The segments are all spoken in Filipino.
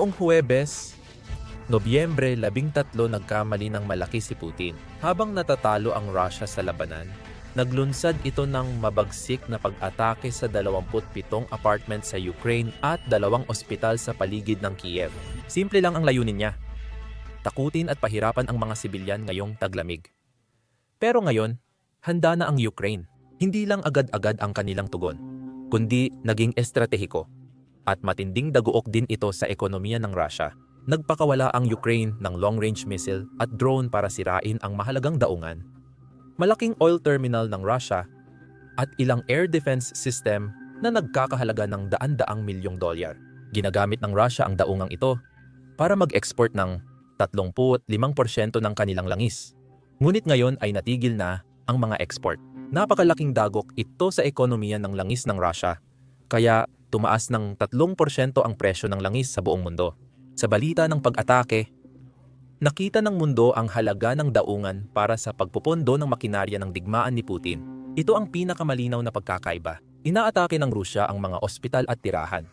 Noong Huwebes, Nobyembre 13 nagkamali ng malaki si Putin. Habang natatalo ang Russia sa labanan, naglunsad ito ng mabagsik na pag-atake sa 27 apartment sa Ukraine at dalawang ospital sa paligid ng Kiev. Simple lang ang layunin niya. Takutin at pahirapan ang mga sibilyan ngayong taglamig. Pero ngayon, handa na ang Ukraine. Hindi lang agad-agad ang kanilang tugon, kundi naging estratehiko. At matinding daguok din ito sa ekonomiya ng Russia nagpakawala ang Ukraine ng long-range missile at drone para sirain ang mahalagang daungan. Malaking oil terminal ng Russia at ilang air defense system na nagkakahalaga ng daan-daang milyong dolyar. Ginagamit ng Russia ang daungang ito para mag-export ng 35% ng kanilang langis. Ngunit ngayon ay natigil na ang mga export. Napakalaking dagok ito sa ekonomiya ng langis ng Russia, kaya tumaas ng 3% ang presyo ng langis sa buong mundo. Sa balita ng pag-atake, nakita ng mundo ang halaga ng daungan para sa pagpupondo ng makinarya ng digmaan ni Putin. Ito ang pinakamalinaw na pagkakaiba. Inaatake ng Rusya ang mga ospital at tirahan.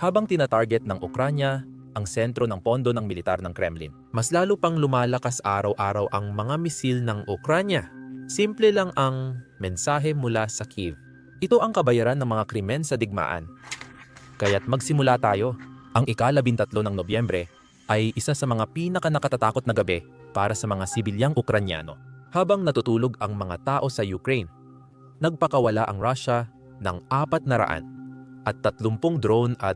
Habang tinatarget ng Ukranya ang sentro ng pondo ng militar ng Kremlin. Mas lalo pang lumalakas araw-araw ang mga misil ng Ukranya. Simple lang ang mensahe mula sa Kiev. Ito ang kabayaran ng mga krimen sa digmaan. Kaya't magsimula tayo. Ang ikalabintatlo ng Nobyembre ay isa sa mga pinakanakatatakot na gabi para sa mga sibilyang Ukranyano. Habang natutulog ang mga tao sa Ukraine, nagpakawala ang Russia ng apat na raan at tatlumpung drone at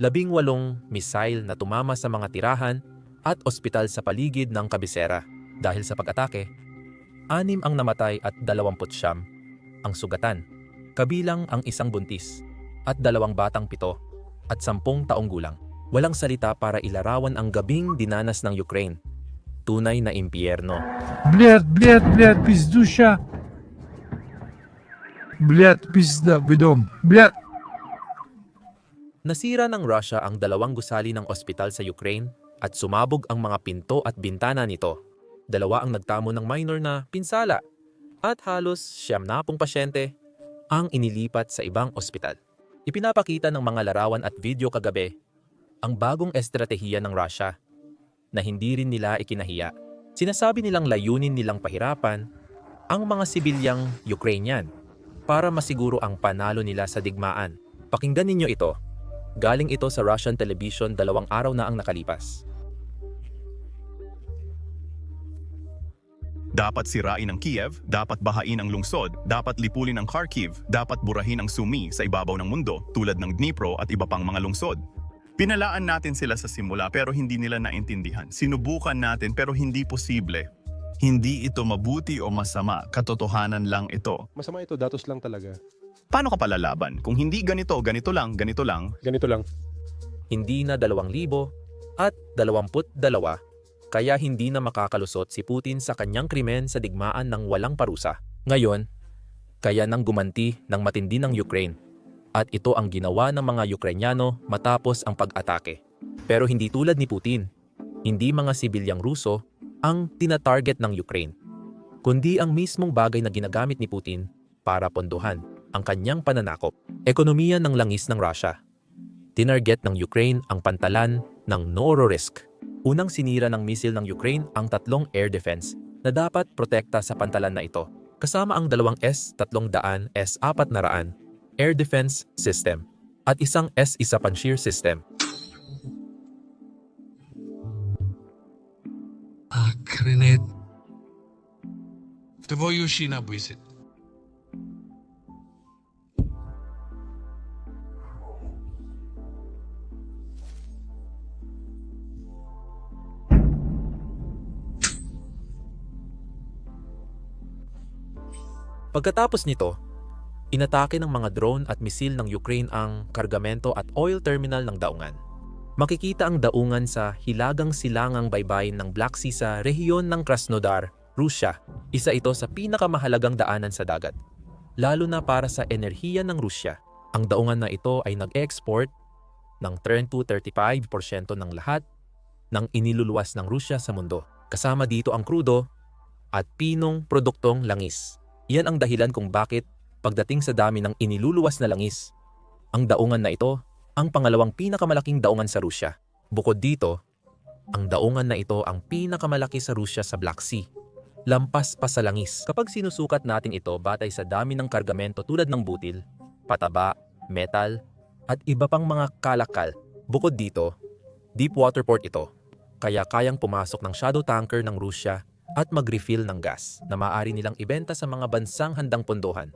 labing walong missile na tumama sa mga tirahan at ospital sa paligid ng kabisera. Dahil sa pag-atake, anim ang namatay at dalawamput siyam ang sugatan, kabilang ang isang buntis at dalawang batang pito at sampung taong gulang. Walang salita para ilarawan ang gabing dinanas ng Ukraine. Tunay na impyerno. Блядь, блядь, блядь, пиздуща. Блядь, пизда, бедом. Блядь. Nasira ng Russia ang dalawang gusali ng ospital sa Ukraine at sumabog ang mga pinto at bintana nito. Dalawa ang nagtamo ng minor na pinsala at halos siyam na pong pasyente ang inilipat sa ibang ospital. Ipinapakita ng mga larawan at video kagabi ang bagong estratehiya ng Russia na hindi rin nila ikinahiya. Sinasabi nilang layunin nilang pahirapan ang mga sibilyang Ukrainian para masiguro ang panalo nila sa digmaan. Pakinggan ninyo ito. Galing ito sa Russian television dalawang araw na ang nakalipas. Dapat sirain ang Kiev, dapat bahain ang lungsod, dapat lipulin ang Kharkiv, dapat burahin ang Sumi sa ibabaw ng mundo tulad ng Dnipro at iba pang mga lungsod. Pinalaan natin sila sa simula pero hindi nila naintindihan. Sinubukan natin pero hindi posible. Hindi ito mabuti o masama, katotohanan lang ito. Masama ito, datos lang talaga. Paano ka palalaban? Kung hindi ganito, ganito lang, ganito lang, Ganito lang. Hindi na 2,000 at 22 kaya hindi na makakalusot si Putin sa kanyang krimen sa digmaan ng walang parusa. Ngayon, kaya nang gumanti ng matindi ng Ukraine. At ito ang ginawa ng mga Ukrainyano matapos ang pag-atake. Pero hindi tulad ni Putin. Hindi mga sibilyang Ruso ang tinatarget ng Ukraine, kundi ang mismong bagay na ginagamit ni Putin para pondohan ang kanyang pananakop. Ekonomiya ng langis ng Russia. Tinarget ng Ukraine ang pantalan ng Novorossiysk. Unang sinira ng misil ng Ukraine ang tatlong air defense na dapat protekta sa pantalan na ito, kasama ang dalawang S-300 S-400 air defense system at isang S-1 Panjshir system. Охренеть. Твою щі набисить. Pagkatapos nito, inatake ng mga drone at misil ng Ukraine ang kargamento at oil terminal ng daungan. Makikita ang daungan sa hilagang silangang baybayin ng Black Sea sa rehiyon ng Krasnodar, Russia. Isa ito sa pinakamahalagang daanan sa dagat. Lalo na para sa enerhiya ng Rusya. Ang daungan na ito ay nag-export ng 30-35% ng lahat ng iniluluwas ng Rusya sa mundo. Kasama dito ang krudo at pinong produktong langis. Iyan ang dahilan kung bakit pagdating sa dami ng iniluluwas na langis, ang daungan na ito ang pangalawang pinakamalaking daungan sa Rusya. Bukod dito, ang daungan na ito ang pinakamalaki sa Rusya sa Black Sea. Lampas pa sa langis. Kapag sinusukat natin ito batay sa dami ng kargamento tulad ng butil, pataba, metal, at iba pang mga kalakal. Bukod dito, deep water port ito. Kaya kayang pumasok ng shadow tanker ng Rusya at mag-refill ng gas na maaari nilang ibenta sa mga bansang handang pondohan.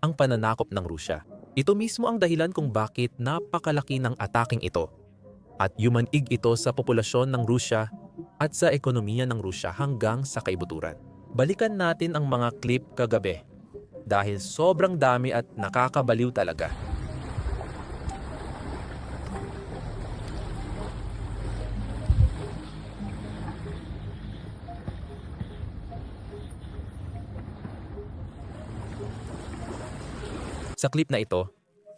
Ang pananakop ng Rusya. Ito mismo ang dahilan kung bakit napakalaki ng ataking ito. At yumanig ito sa populasyon ng Rusya at sa ekonomiya ng Rusya hanggang sa kaibuturan. Balikan natin ang mga clip kagabi dahil sobrang dami at nakakabaliw talaga. Sa clip na ito,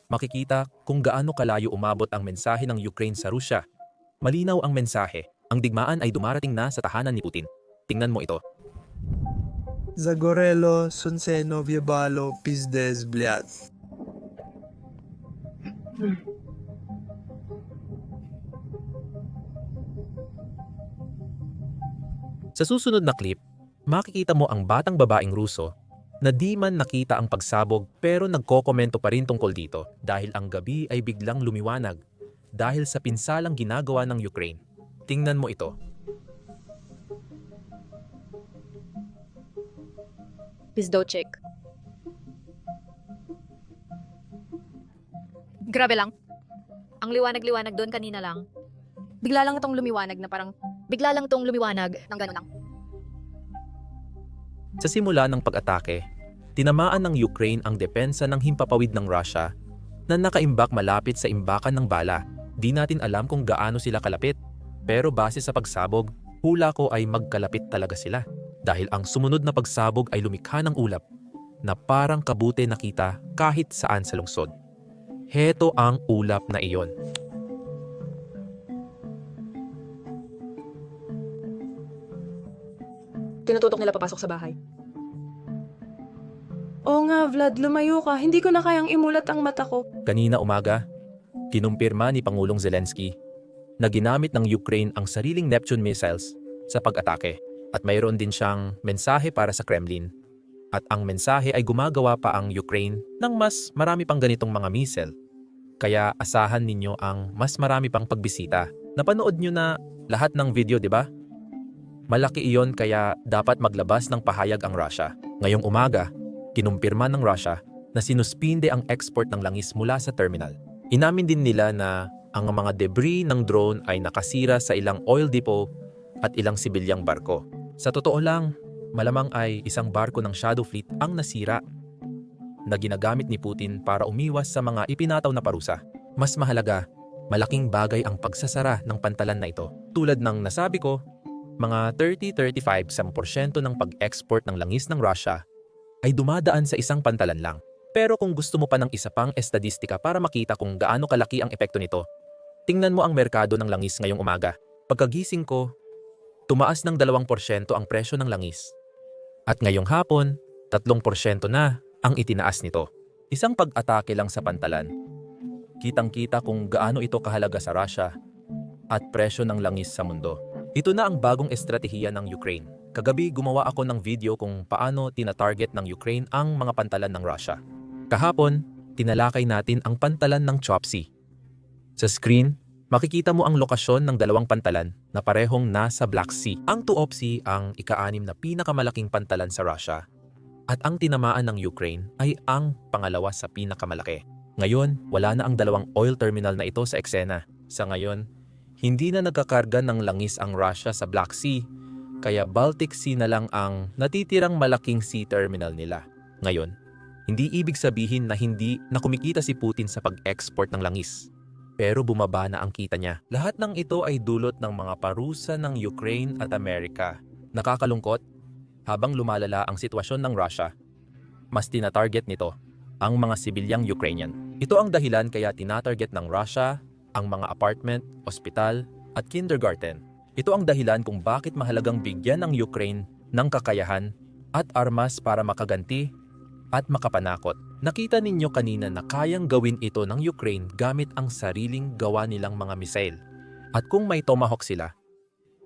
makikita kung gaano kalayo umabot ang mensahe ng Ukraine sa Rusya. Malinaw ang mensahe, ang digmaan ay dumarating na sa tahanan ni Putin. Tingnan mo ito. Zagorelo, Sunseno, Viebalo, Pizdes, Bliat. Sa susunod na clip, makikita mo ang batang babaeng Ruso na di man nakita ang pagsabog pero nagkokomento pa rin tungkol dito dahil ang gabi ay biglang lumiwanag dahil sa pinsalang ginagawa ng Ukraine. Tingnan mo ito. Pizdochik. Grabe lang. Ang liwanag-liwanag doon kanina lang. Bigla lang itong lumiwanag na parang, bigla lang itong lumiwanag ng gano'n lang. Sa simula ng pag-atake, tinamaan ng Ukraine ang depensa ng himpapawid ng Russia na nakaimbak malapit sa imbakan ng bala. Di natin alam kung gaano sila kalapit, pero base sa pagsabog, hula ko ay magkalapit talaga sila. Dahil ang sumunod na pagsabog ay lumikha ng ulap na parang kabute nakita kahit saan sa lungsod. Heto ang ulap na iyon. Tinututok nila papasok sa bahay. Oo nga, Vlad, lumayo ka. Hindi ko na kayang imulat ang mata ko. Kanina umaga, kinumpirma ni Pangulong Zelensky na ginamit ng Ukraine ang sariling Neptune missiles sa pag-atake at mayroon din siyang mensahe para sa Kremlin. At ang mensahe ay gumagawa pa ang Ukraine ng mas marami pang ganitong mga missile. Kaya asahan ninyo ang mas marami pang pagbisita. Napanood nyo na lahat ng video, di ba? Malaki iyon kaya dapat maglabas ng pahayag ang Russia. Ngayong umaga, kinumpirma ng Russia na sinuspinde ang export ng langis mula sa terminal. Inamin din nila na ang mga debris ng drone ay nakasira sa ilang oil depot at ilang sibilyang barko. Sa totoo lang, malamang ay isang barko ng Shadow Fleet ang nasira na ginagamit ni Putin para umiwas sa mga ipinataw na parusa. Mas mahalaga, malaking bagay ang pagsasara ng pantalan na ito. Tulad ng nasabi ko, mga 30-35% ng pag-export ng langis ng Russia ay dumadaan sa isang pantalan lang. Pero kung gusto mo pa ng isa pang estadistika para makita kung gaano kalaki ang epekto nito, tingnan mo ang merkado ng langis ngayong umaga. Pagkagising ko, tumaas ng 2% ang presyo ng langis. At ngayong hapon, 3% na ang itinaas nito. Isang pag-atake lang sa pantalan. Kitang-kita kung gaano ito kahalaga sa Russia at presyo ng langis sa mundo. Ito na ang bagong estratehiya ng Ukraine. Kagabi gumawa ako ng video kung paano tina-target ng Ukraine ang mga pantalan ng Russia. Kahapon, tinalakay natin ang pantalan ng Chopsy. Sa screen, makikita mo ang lokasyon ng dalawang pantalan na parehong nasa Black Sea. Ang Tuopsy ang ika-anim na pinakamalaking pantalan sa Russia at ang tinamaan ng Ukraine ay ang pangalawa sa pinakamalaki. Ngayon, wala na ang dalawang oil terminal na ito sa eksena. Sa ngayon, hindi na nagkakarga ng langis ang Russia sa Black Sea, kaya Baltic Sea na lang ang natitirang malaking sea terminal nila. Ngayon, hindi ibig sabihin na hindi na kumikita si Putin sa pag-export ng langis. Pero bumaba na ang kita niya. Lahat ng ito ay dulot ng mga parusa ng Ukraine at Amerika. Nakakalungkot, habang lumalala ang sitwasyon ng Russia, mas tinatarget nito ang mga sibilyang Ukrainian. Ito ang dahilan kaya tinatarget ng Russia ang mga apartment, ospital, at kindergarten. Ito ang dahilan kung bakit mahalagang bigyan ng Ukraine ng kakayahan at armas para makaganti at makapanakot. Nakita ninyo kanina na kayang gawin ito ng Ukraine gamit ang sariling gawa nilang mga misail. At kung may tomahawk sila,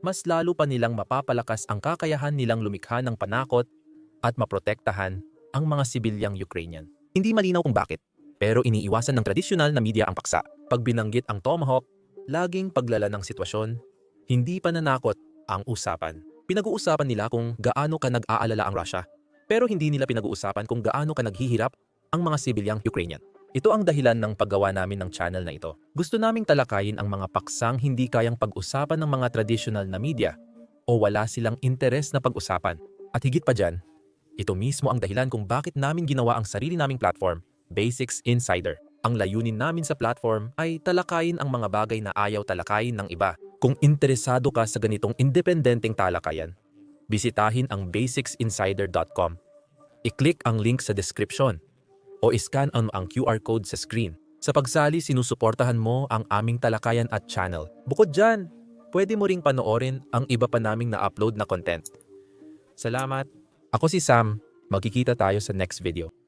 mas lalo pa nilang mapapalakas ang kakayahan nilang lumikha ng panakot at maprotektahan ang mga sibilyang Ukrainian. Hindi malinaw kung bakit, pero iniiwasan ng tradisyonal na media ang paksa. Pag binanggit ang tomahawk, laging paglala ng sitwasyon, hindi pananakot ang usapan. Pinag-uusapan nila kung gaano ka nag-aalala ang Russia, pero hindi nila pinag-uusapan kung gaano ka naghihirap ang mga sibilyang Ukrainian. Ito ang dahilan ng paggawa namin ng channel na ito. Gusto naming talakayin ang mga paksang hindi kayang pag-usapan ng mga traditional na media o wala silang interes na pag-usapan. At higit pa dyan, ito mismo ang dahilan kung bakit namin ginawa ang sarili naming platform, Basics Insider. Ang layunin namin sa platform ay talakayin ang mga bagay na ayaw talakayin ng iba. Kung interesado ka sa ganitong independenteng talakayan, bisitahin ang basicsinsider.com. I-click ang link sa description o iscan ang, ang QR code sa screen. Sa pagsali, sinusuportahan mo ang aming talakayan at channel. Bukod dyan, pwede mo ring panoorin ang iba pa naming na-upload na content. Salamat! Ako si Sam. Magkikita tayo sa next video.